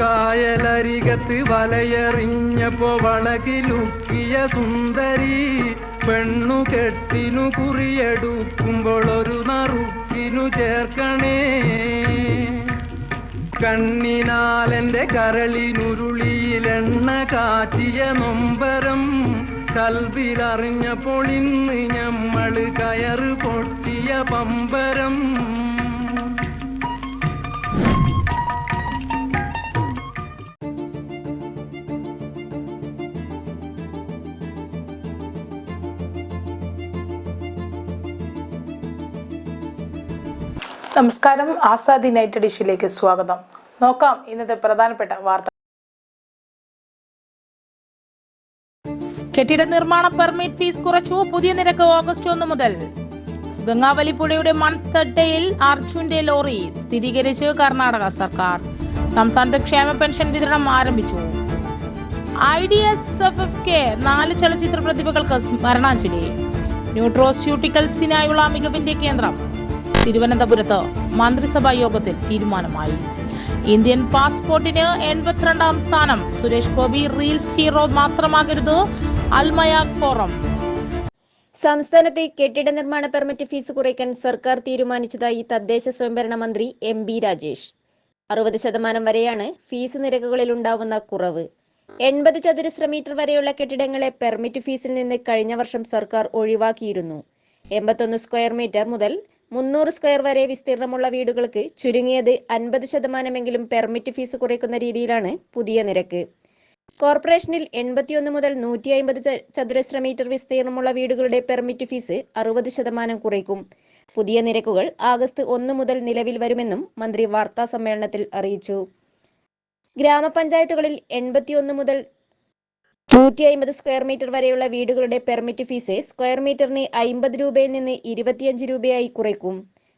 കായലരികത്ത് വലയെറിഞ്ഞപ്പോ വളകിലുക്കിയ സുന്ദരി. പെണ്ണു കെട്ടിനു കുറിയെടുക്കുമ്പോൾ ഒരു നറുക്കിനു ചേർക്കണേ. കണ്ണിനാലെന്റെ കരളിനുരുളിയിലെണ്ണ കാറ്റിയ നൊമ്പരം. കൽവിലറിഞ്ഞപ്പോൾ ഇന്ന് ഞമ്മൾ കയറ് പൊട്ടിയ പമ്പരം. നമസ്കാരം. ആസാദി നൈറ്റ് ഡിഷിലേക്ക് സ്വാഗതം. നോക്കാം ഇന്നത്തെ പ്രധാനപ്പെട്ട വാർത്ത. കെട്ടിട നിർമ്മാണ പെർമിറ്റ് ഫീസ് കുറച്ചു. പുതിയ നിരക്ക് ഓഗസ്റ്റ് ഒന്ന് മുതൽ. ഗംഗാവലി പുഴയുടെ മൺതട്ടയിൽ അർജുന്റെ ലോറി സ്ഥിരീകരിച്ച് കർണാടക സർക്കാർ. സംസ്ഥാനത്ത് ക്ഷേമ പെൻഷൻ വിതരണം ആരംഭിച്ചു. I D S F F K നാല് ചലച്ചിത്ര പ്രതിഭകൾക്ക് സ്മരണാഞ്ജലി. ന്യൂട്രോസ്യൂട്ടിക്കൽസിനായുള്ള മികവിന്റെ കേന്ദ്രം. തിരുവനന്തപുരത്ത് മന്ത്രിസഭാ യോഗത്തിൽ തീരുമാനമായി. ഇന്ത്യൻ പാസ്പോർട്ടിന് എൺപത്തിരണ്ടാം സ്ഥാനം. സുരേഷ് ഗോപി റീൽസ് ഹീറോ മാത്രമാകരുത്. അൽമയ ഫോറം. സംസ്ഥാനത്തെ കെട്ടിട നിർമ്മാണ പെർമിറ്റ് ഫീസ് കുറയ്ക്കാൻ സർക്കാർ തീരുമാനിച്ചതായി തദ്ദേശ സ്വയംഭരണ മന്ത്രി എം ബി രാജേഷ്. അറുപത് ശതമാനം വരെയാണ് ഫീസ് നിരക്കുകളിൽ ഉണ്ടാവുന്ന കുറവ്. എൺപത് ചതുരശ്ര മീറ്റർ വരെയുള്ള കെട്ടിടങ്ങളെ പെർമിറ്റ് ഫീസിൽ നിന്ന് കഴിഞ്ഞ വർഷം സർക്കാർ ഒഴിവാക്കിയിരുന്നു. എൺപത്തൊന്ന് സ്ക്വയർ മീറ്റർ മുതൽ മുന്നൂറ് സ്ക്വയർ വരെ വിസ്തീർണമുള്ള വീടുകൾക്ക് ചുരുങ്ങിയത് അൻപത് ശതമാനമെങ്കിലും പെർമിറ്റ് ഫീസ് കുറയ്ക്കുന്ന രീതിയിലാണ് പുതിയ നിരക്ക്. കോർപ്പറേഷനിൽ എൺപത്തിയൊന്ന് മുതൽ നൂറ്റി അമ്പത് ചതുരശ്ര മീറ്റർ വിസ്തീർണമുള്ള വീടുകളുടെ പെർമിറ്റ് ഫീസ് അറുപത് ശതമാനം കുറയ്ക്കും. പുതിയ നിരക്കുകൾ ആഗസ്റ്റ് ഒന്ന് മുതൽ നിലവിൽ വരുമെന്നും മന്ത്രി വാർത്താ സമ്മേളനത്തിൽ അറിയിച്ചു. ഗ്രാമപഞ്ചായത്തുകളിൽ എൺപത്തിയൊന്ന് മുതൽ നൂറ്റി അമ്പത് സ്ക്വയർ മീറ്റർ വരെയുള്ള വീടുകളുടെ പെർമിറ്റ് ഫീസ് സ്ക്വയർ മീറ്ററിന് അമ്പത് രൂപയിൽ നിന്ന് ഇരുപത്തിയഞ്ച് രൂപയായി കുറയ്ക്കും.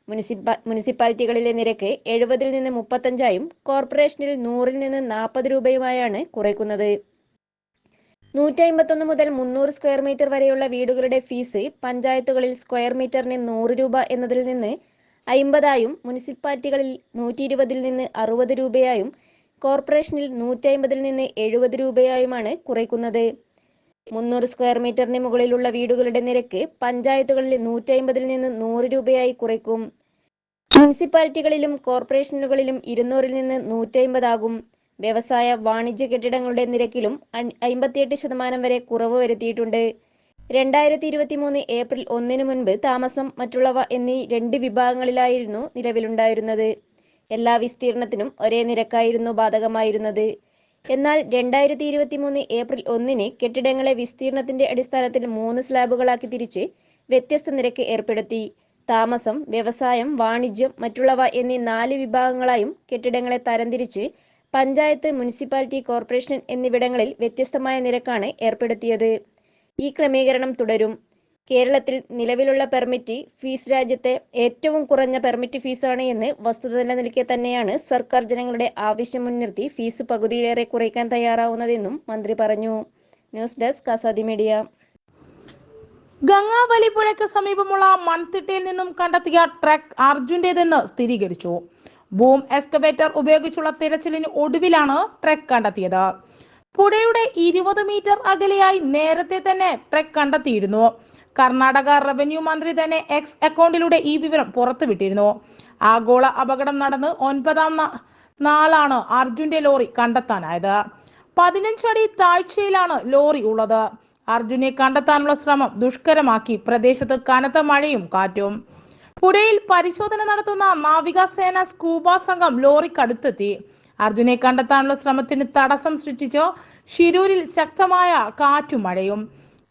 മുനിസിപ്പ മുനിസിപ്പാലിറ്റികളിലെ നിരക്ക് എഴുപതിൽ നിന്ന് മുപ്പത്തഞ്ചായും കോർപ്പറേഷനിൽ നൂറിൽ നിന്ന് നാൽപ്പത് രൂപയുമായാണ് കുറയ്ക്കുന്നത്. നൂറ്റി അമ്പത്തൊന്ന് മുതൽ മുന്നൂറ് സ്ക്വയർ മീറ്റർ വരെയുള്ള വീടുകളുടെ ഫീസ് പഞ്ചായത്തുകളിൽ സ്ക്വയർ മീറ്ററിന് നൂറ് രൂപ എന്നതിൽ നിന്ന് അയിമ്പതായും മുനിസിപ്പാലിറ്റികളിൽ നൂറ്റി ഇരുപതിൽ നിന്ന് അറുപത് രൂപയായും കോർപ്പറേഷനിൽ നൂറ്റി അമ്പതിൽ നിന്ന് എഴുപത് രൂപയായുമാണ് കുറയ്ക്കുന്നത്. മുന്നൂറ് സ്ക്വയർ മീറ്ററിന് മുകളിലുള്ള വീടുകളുടെ നിരക്ക് പഞ്ചായത്തുകളിൽ നൂറ്റി അമ്പതിൽ നിന്ന് നൂറ് രൂപയായി കുറയ്ക്കും. മുനിസിപ്പാലിറ്റികളിലും കോർപ്പറേഷനുകളിലും ഇരുന്നൂറിൽ നിന്ന് നൂറ്റി അമ്പതാകും വ്യവസായ വാണിജ്യ കെട്ടിടങ്ങളുടെ നിരക്കിലും അമ്പത്തിയെട്ട് ശതമാനം വരെ കുറവ് വരുത്തിയിട്ടുണ്ട്. രണ്ടായിരത്തി ഇരുപത്തി മൂന്ന് ഏപ്രിൽ ഒന്നിന് മുൻപ് താമസം മറ്റുള്ളവ എന്നീ രണ്ട് വിഭാഗങ്ങളിലായിരുന്നു നിലവിലുണ്ടായിരുന്നത്. എല്ലാ വിസ്തീർണത്തിനും ഒരേ നിരക്കായിരുന്നു ബാധകമായിരുന്നത്. എന്നാൽ രണ്ടായിരത്തി ഇരുപത്തി മൂന്ന് ഏപ്രിൽ ഒന്നിന് കെട്ടിടങ്ങളെ വിസ്തീർണത്തിന്റെ അടിസ്ഥാനത്തിൽ മൂന്ന് സ്ലാബുകളാക്കി തിരിച്ച് വ്യത്യസ്ത നിരക്ക് ഏർപ്പെടുത്തി. താമസം വ്യവസായം വാണിജ്യം മറ്റുള്ളവ എന്നീ നാല് വിഭാഗങ്ങളായും കെട്ടിടങ്ങളെ തരംതിരിച്ച് പഞ്ചായത്ത് മുനിസിപ്പാലിറ്റി കോർപ്പറേഷൻ എന്നിവിടങ്ങളിൽ വ്യത്യസ്തമായ നിരക്കാണ് ഏർപ്പെടുത്തിയത്. ഈ ക്രമീകരണം തുടരും. കേരളത്തിൽ നിലവിലുള്ള പെർമിറ്റ് ഫീസ് രാജ്യത്തെ ഏറ്റവും കുറഞ്ഞ പെർമിറ്റ് ഫീസാണ് എന്ന് വസ്തുത നിലനിൽക്കെ തന്നെയാണ് സർക്കാർ ജനങ്ങളുടെ ആവശ്യം മുൻനിർത്തി ഫീസ് പകുതിയിലേറെ കുറയ്ക്കാൻ തയ്യാറാവുന്നതെന്നും മന്ത്രി പറഞ്ഞു. News desk Azadi media. Gangavali പുഴയ്ക്ക് സമീപമുള്ള മൺതിട്ടയിൽ നിന്നും കണ്ടെത്തിയ ട്രക്ക് അർജുന്റേതെന്ന് സ്ഥിരീകരിച്ചു. ബൂം എക്സ്കവേറ്റർ ഉപയോഗിച്ചുള്ള തിരച്ചിലിന് ഒടുവിലാണ് ട്രക്ക് കണ്ടെത്തിയത്. പുഴയുടെ ഇരുപത് മീറ്റർ അകലെയായി നേരത്തെ തന്നെ ട്രക്ക് കണ്ടെത്തിയിരുന്നു. കർണാടക റവന്യൂ മന്ത്രി തന്നെ എക്സ് അക്കൗണ്ടിലൂടെ ഈ വിവരം പുറത്തുവിട്ടിരുന്നു. ആഗോള അപകടം നടന്ന് ഒൻപതാം നാളാണ് അർജുന്റെ ലോറി കണ്ടെത്താനായത്. പതിനഞ്ചടി താഴ്ചയിലാണ് ലോറി ഉള്ളത്. അർജുനെ കണ്ടെത്താനുള്ള ശ്രമം ദുഷ്കരമാക്കി പ്രദേശത്ത് കനത്ത മഴയും കാറ്റും. പുഴയിൽ പരിശോധന നടത്തുന്ന നാവികസേന സ്കൂബ സംഘം ലോറിക്കടുത്തെത്തി. അർജുനെ കണ്ടെത്താനുള്ള ശ്രമത്തിന് തടസ്സം സൃഷ്ടിച്ചോ ഷിരൂരിൽ ശക്തമായ കാറ്റും മഴയും.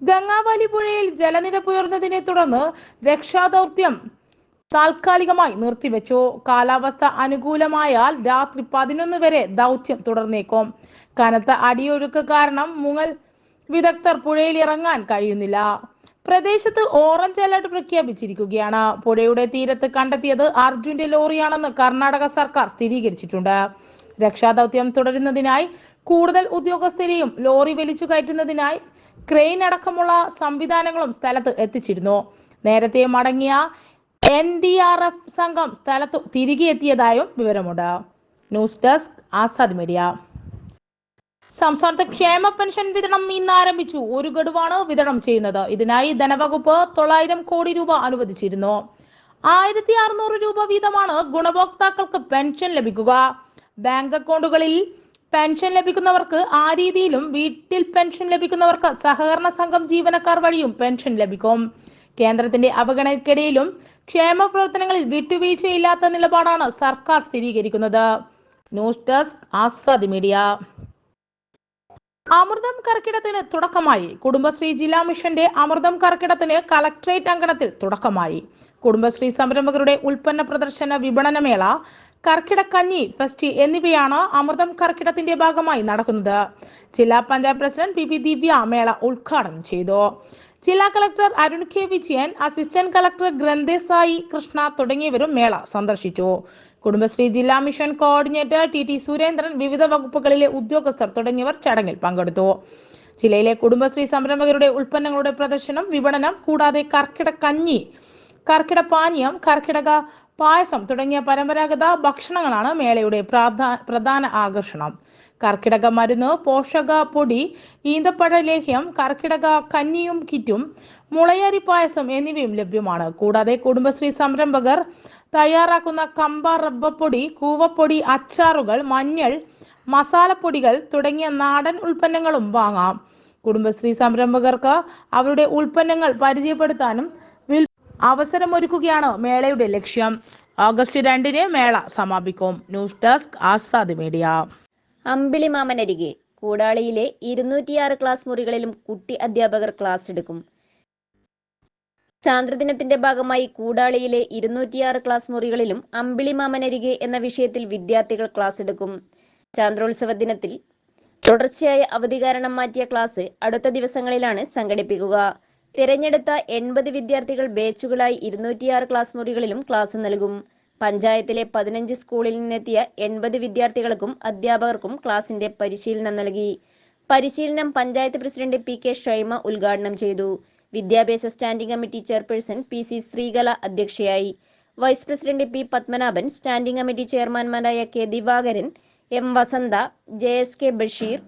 ഗംഗാവലി പുഴയിൽ ജലനിരപ്പ് ഉയർന്നതിനെ തുടർന്ന് രക്ഷാദൗത്യം താൽക്കാലികമായി നിർത്തിവെച്ചു. കാലാവസ്ഥ അനുകൂലമായാൽ രാത്രി പതിനൊന്ന് വരെ ദൗത്യം തുടർന്നേക്കും. കനത്ത അടിയൊഴുക്ക് കാരണം മുങ്ങൽ വിദഗ്ധർ പുഴയിൽ ഇറങ്ങാൻ കഴിയുന്നില്ല. പ്രദേശത്ത് ഓറഞ്ച് അലർട്ട് പ്രഖ്യാപിച്ചിരിക്കുകയാണ്. പുഴയുടെ തീരത്ത് കണ്ടെത്തിയത് അർജുന്റെ ലോറിയാണെന്ന് കർണാടക സർക്കാർ സ്ഥിരീകരിച്ചിട്ടുണ്ട്. രക്ഷാദൗത്യം തുടരുന്നതിനായി കൂടുതൽ ഉദ്യോഗസ്ഥരെയും ലോറി വലിച്ചു കയറ്റുന്നതിനായി ക്രെയിൻ അടക്കമുള്ള സംവിധാനങ്ങളും സ്ഥലത്ത് എത്തിച്ചിരുന്നു. നേരത്തെ മടങ്ങിയ എൻ ഡി ആർ എഫ് സംഘം സ്ഥലത്ത് തിരികെ എത്തിയതായും വിവരമുണ്ട്. News desk Azad media. സംസ്ഥാനത്ത് ക്ഷേമ പെൻഷൻ വിതരണം ഇന്ന് ആരംഭിച്ചു. ഒരു ഗഡുവാണ് വിതരണം ചെയ്യുന്നത്. ഇതിനായി ധനവകുപ്പ് തൊള്ളായിരം കോടി രൂപ അനുവദിച്ചിരുന്നു. ആയിരത്തി അറുന്നൂറ് രൂപ വീതമാണ് ഗുണഭോക്താക്കൾക്ക് പെൻഷൻ ലഭിക്കുക. ബാങ്ക് അക്കൗണ്ടുകളിൽ പെൻഷൻ ലഭിക്കുന്നവർക്ക് ആ രീതിയിലും വീട്ടിൽ പെൻഷൻ ലഭിക്കുന്നവർക്ക് സഹകരണ സംഘം ജീവനക്കാർ വഴിയും പെൻഷൻ ലഭിക്കും. കേന്ദ്രത്തിന്റെ അവഗണനയ്ക്കിടയിലും ക്ഷേമ പ്രവർത്തനങ്ങളിൽ വിട്ടുവീഴ്ചയില്ലാത്ത നിലപാടാണ് സർക്കാർ സ്ഥിരീകരിക്കുന്നത്. News desk Azad media. അമൃതം കർക്കിടത്തിന് തുടക്കമായി. കുടുംബശ്രീ ജില്ലാ മിഷന്റെ അമൃതം കർക്കിടത്തിന് കളക്ട്രേറ്റ് അങ്കണത്തിൽ തുടക്കമായി. കുടുംബശ്രീ സംരംഭകരുടെ ഉൽപ്പന്ന പ്രദർശന വിപണനമേള കർക്കിടക്കഞ്ഞി ഫെസ്റ്റ് എന്നിവയാണ് അമൃതം കർക്കിടത്തിന്റെ ഭാഗമായി നടക്കുന്നത്. ജില്ലാ panchayat president P P Divya മേള ഉദ്ഘാടനം ചെയ്തു. ജില്ലാ collector Arun K Vijayan assistant collector Granthasai Krishna തുടങ്ങിയവരും മേള സന്ദർശിച്ചു. കുടുംബശ്രീ ജില്ലാ mission coordinator T T Surendran വിവിധ വകുപ്പുകളിലെ ഉദ്യോഗസ്ഥർ തുടങ്ങിയവർ ചടങ്ങിൽ പങ്കെടുത്തു. ജില്ലയിലെ കുടുംബശ്രീ സംരംഭകരുടെ ഉൽപ്പന്നങ്ങളുടെ പ്രദർശനം വിപണനം കൂടാതെ കർക്കിട കഞ്ഞി കർക്കിട പാനീയം കർക്കിടക പായസം തുടങ്ങിയ പരമ്പരാഗത ഭക്ഷണങ്ങളാണ് മേളയുടെ പ്രധാന ആകർഷണം. കർക്കിടക മരുന്ന് പോഷക പൊടി ഈന്തപ്പഴ ലേഹ്യം കർക്കിടക കഞ്ഞിയും കിറ്റും മുളയരി പായസം എന്നിവയും ലഭ്യമാണ്. കൂടാതെ കുടുംബശ്രീ സംരംഭകർ തയ്യാറാക്കുന്ന കമ്പ റബ്ബപ്പൊടി കൂവപ്പൊടി അച്ചാറുകൾ മഞ്ഞൾ മസാലപ്പൊടികൾ തുടങ്ങിയ നാടൻ ഉൽപ്പന്നങ്ങളും വാങ്ങാം. കുടുംബശ്രീ സംരംഭകർക്ക് അവരുടെ ഉൽപ്പന്നങ്ങൾ പരിചയപ്പെടുത്താനും അവസരമൊരുക്കുകയാണ് മേളയുടെ ലക്ഷ്യം. ഓഗസ്റ്റ് രണ്ടിന് മേള സമാപിക്കും. News desk Azad media. അമ്പിളിമാമനരികെ കൂടാളിയിലെ ഇരുന്നൂറ്റിയാറ് ക്ലാസ് മുറികളിലും കുട്ടി അധ്യാപകർ ക്ലാസ് എടുക്കും. ചാന്ദ്രദിനത്തിന്റെ ഭാഗമായി കൂടാളിയിലെ ഇരുന്നൂറ്റിയാറ് ക്ലാസ് മുറികളിലും അമ്പിളിമാമനരികെ എന്ന വിഷയത്തിൽ വിദ്യാർത്ഥികൾ ക്ലാസ് എടുക്കും. ചാന്ദ്രോത്സവ ദിനത്തിൽ തുടർച്ചയായ അവധി കാരണം മാറ്റിയ ക്ലാസ് അടുത്ത ദിവസങ്ങളിലാണ് സംഘടിപ്പിക്കുക. തിരഞ്ഞെടുത്ത എൺപത് വിദ്യാർത്ഥികൾ ബേച്ചുകളായി ഇരുന്നൂറ്റിയാറ് ക്ലാസ് മുറികളിലും ക്ലാസ് നൽകും. പഞ്ചായത്തിലെ പതിനഞ്ച് സ്കൂളിൽ നിന്നെത്തിയ എൺപത് വിദ്യാർത്ഥികൾക്കും അധ്യാപകർക്കും ക്ലാസിന്റെ പരിശീലനം നൽകി. പരിശീലനം panchayat president P K Shaima ഉദ്ഘാടനം ചെയ്തു. വിദ്യാഭ്യാസ standing committee chairperson P C Sreekala അധ്യക്ഷയായി. Vice president P Padmanabhan standing committee ചെയർമാൻമാരായ K Divakaran M Vasantha J S K Basheer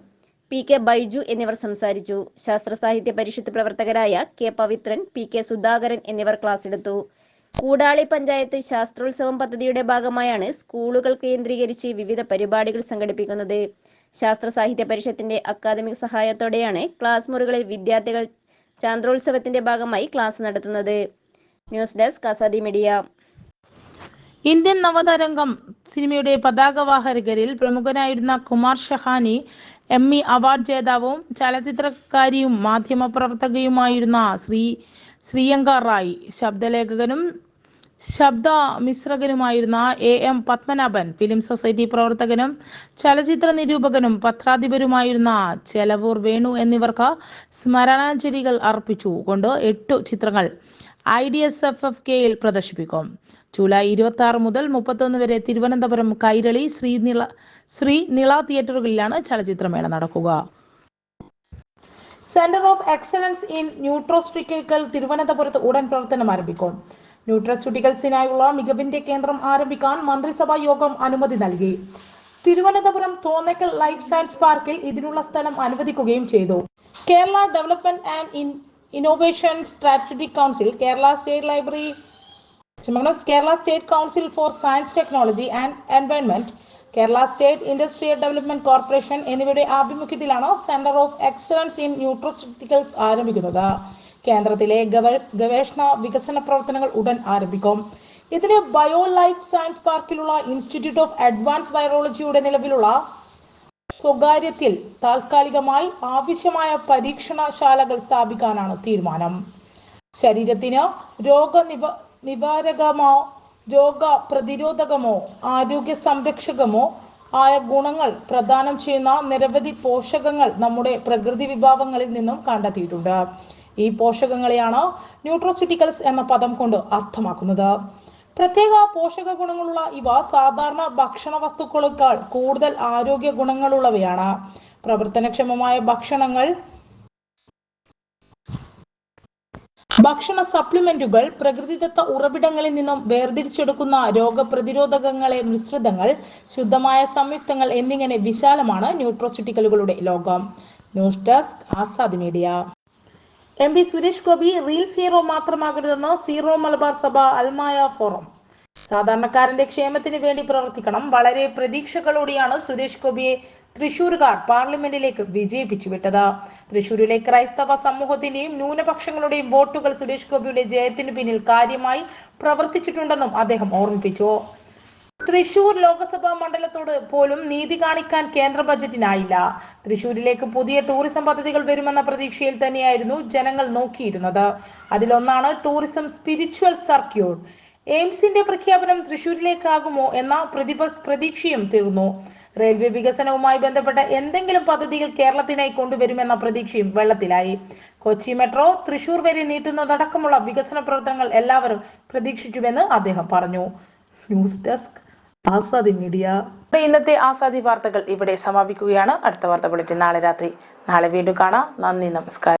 P K Baiju എന്നിവർ സംസാരിച്ചു. ശാസ്ത്ര സാഹിത്യ പരിഷത്ത് പ്രവർത്തകരായ K Pavithran P K Sudhakaran എന്നിവർ ക്ലാസ് എടുത്തു. കൂടാളി പഞ്ചായത്ത് ശാസ്ത്രോത്സവം പദ്ധതിയുടെ ഭാഗമായാണ് സ്കൂളുകൾ കേന്ദ്രീകരിച്ച് വിവിധ പരിപാടികൾ സംഘടിപ്പിക്കുന്നത്. ശാസ്ത്ര സാഹിത്യ പരിഷത്തിന്റെ അക്കാദമിക് സഹായത്തോടെയാണ് ക്ലാസ് മുറികളിൽ വിദ്യാർത്ഥികൾ ചാന്ദ്രോത്സവത്തിന്റെ ഭാഗമായി ക്ലാസ് നടത്തുന്നത്. News desk Azadi media. Indian നവതരംഗം സിനിമയുടെ പതാകവാഹകരിൽ പ്രമുഖനായിരുന്ന Kumar Shahani M E award ജേതാവും ചലച്ചിത്രകാരിയും മാധ്യമപ്രവർത്തകയുമായിരുന്ന ശ്രീ ശ്രീയങ്ക റായ് ശബ്ദലേഖകനും ശബ്ദ മിശ്രകനുമായിരുന്ന A M Padmanabhan film society പ്രവർത്തകനും ചലച്ചിത്ര നിരൂപകനും പത്രാധിപരുമായിരുന്ന ചെലവൂർ വേണു എന്നിവർക്ക് സ്മരണാഞ്ജലികൾ അർപ്പിച്ചു കൊണ്ട് എട്ടു ചിത്രങ്ങൾ I D S F F കെയിൽ പ്രദർശിപ്പിക്കും. ജൂലൈ ഇരുപത്തി ആറ് മുതൽ മുപ്പത്തൊന്ന് വരെ തിരുവനന്തപുരം കൈരളി ശ്രീനിള ശ്രീ നിള തിയേറ്ററുകളിലാണ് ചലച്ചിത്രമേള നടക്കുക. Centre of excellence in nutraceutical തിരുവനന്തപുരത്ത് ഉടൻ പ്രവർത്തനം ആരംഭിക്കും. ന്യൂട്രോസ്റ്റിക്കൽസിനായുള്ള മികവിന്റെ കേന്ദ്രം ആരംഭിക്കാൻ മന്ത്രിസഭാ യോഗം അനുമതി നൽകി. തിരുവനന്തപുരം തോന്നക്കൽ ലൈഫ് സയൻസ് പാർക്കിൽ ഇതിനുള്ള സ്ഥലം അനുവദിക്കുകയും ചെയ്തു. Kerala development and innovation strategic council Kerala state library ക്ഷമിക്കണം Kerala state council for science technology and environment Kerala state industrial development corporation എന്നിവയുടെ ആഭിമുഖ്യത്തിലാണ് centre of excellence in nutraceuticals ആരംഭിക്കുന്നത്. കേന്ദ്രത്തിലെ ഗവേഷണ വികസന പ്രവർത്തനങ്ങൾ ഉടൻ ആരംഭിക്കും. ഇതിന് ബയോ ലൈഫ് സയൻസ് പാർക്കിലുള്ള ഇൻസ്റ്റിറ്റ്യൂട്ട് ഓഫ് അഡ്വാൻസ് വൈറോളജിയുടെ നിലവിലുള്ള സ്വകാര്യത്തിൽ താൽക്കാലികമായി ആവശ്യമായ പരീക്ഷണശാലകൾ സ്ഥാപിക്കാനാണ് തീരുമാനം. ശരീരത്തിന് രോഗനിവ നിവാരകമോ രോഗ പ്രതിരോധകമോ ആരോഗ്യ സംരക്ഷകമോ ആയ ഗുണങ്ങൾ പ്രദാനം ചെയ്യുന്ന നിരവധി പോഷകങ്ങൾ നമ്മുടെ പ്രകൃതി വിഭവങ്ങളിൽ നിന്നും കണ്ടെത്തിയിട്ടുണ്ട്. ഈ പോഷകങ്ങളെയാണ് ന്യൂട്രോസിറ്റിക്കൽസ് എന്ന പദം കൊണ്ട് അർത്ഥമാക്കുന്നത്. പ്രത്യേക പോഷക ഗുണങ്ങളുള്ള ഇവ സാധാരണ ഭക്ഷണ വസ്തുക്കളേക്കാൾ കൂടുതൽ ആരോഗ്യ ഗുണങ്ങളുള്ളവയാണ്. പ്രവർത്തനക്ഷമമായ ഭക്ഷണങ്ങൾ ഭക്ഷണ സപ്ലിമെന്റുകൾ പ്രകൃതിദത്ത ഉറവിടങ്ങളിൽ നിന്നും വേർതിരിച്ചെടുക്കുന്ന രോഗപ്രതിരോധകങ്ങളെ മിശ്രിതങ്ങൾ ശുദ്ധമായ സംയുക്തങ്ങൾ എന്നിങ്ങനെ വിശാലമാണ് ന്യൂട്രോസിറ്റിക്കലുകളുടെ ലോകം. News desk Azad media. M P Suresh Gopi reel zero മാത്രമാകരുതെന്ന് zero Malabar Sabha Almaya forum. സാധാരണക്കാരന്റെ ക്ഷേമത്തിന് വേണ്ടി പ്രവർത്തിക്കണം. വളരെ പ്രതീക്ഷകളോടെയാണ് സുരേഷ് ഗോപിയെ തൃശൂരുകാർ പാർലമെന്റിലേക്ക് വിജയിപ്പിച്ചു വിട്ടത്. തൃശൂരിലെ ക്രൈസ്തവ സമൂഹത്തിന്റെയും ന്യൂനപക്ഷങ്ങളുടെയും വോട്ടുകൾ സുരേഷ് ഗോപിയുടെ ജയത്തിന് പിന്നിൽ കാര്യമായി പ്രവർത്തിച്ചിട്ടുണ്ടെന്നും അദ്ദേഹം ഓർമ്മിപ്പിച്ചു. തൃശൂർ ലോക്സഭാ മണ്ഡലത്തോട് പോലും നീതി കാണിക്കാൻ കേന്ദ്ര ബജറ്റിനായില്ല. തൃശൂരിലേക്ക് പുതിയ ടൂറിസം പദ്ധതികൾ വരുമെന്ന പ്രതീക്ഷയിൽ തന്നെയായിരുന്നു ജനങ്ങൾ നോക്കിയിരുന്നത്. അതിലൊന്നാണ് ടൂറിസം സ്പിരിച്വൽ സർക്യൂട്ട്. എയിംസിന്റെ പ്രഖ്യാപനം തൃശൂരിലേക്കാകുമോ എന്ന പ്രതിപ പ്രതീക്ഷയും തീർന്നു. റെയിൽവേ വികസനവുമായി ബന്ധപ്പെട്ട എന്തെങ്കിലും പദ്ധതികൾ കേരളത്തിനായി കൊണ്ടുവരുമെന്ന പ്രതീക്ഷയും വെള്ളത്തിലായി. കൊച്ചി മെട്രോ തൃശൂർ വരെ നീട്ടുന്നതടക്കമുള്ള വികസന പ്രവർത്തനങ്ങൾ എല്ലാവരും പ്രതീക്ഷിച്ചുവെന്ന് അദ്ദേഹം പറഞ്ഞു. News desk Azadi media. ഇന്നത്തെ ആസാദി വാർത്തകൾ ഇവിടെ സമാപിക്കുകയാണ്. അടുത്ത വാർത്ത ബുള്ളറ്റിൻ നാളെ രാത്രി. നാളെ വീണ്ടും കാണാം. നന്ദി നമസ്കാരം.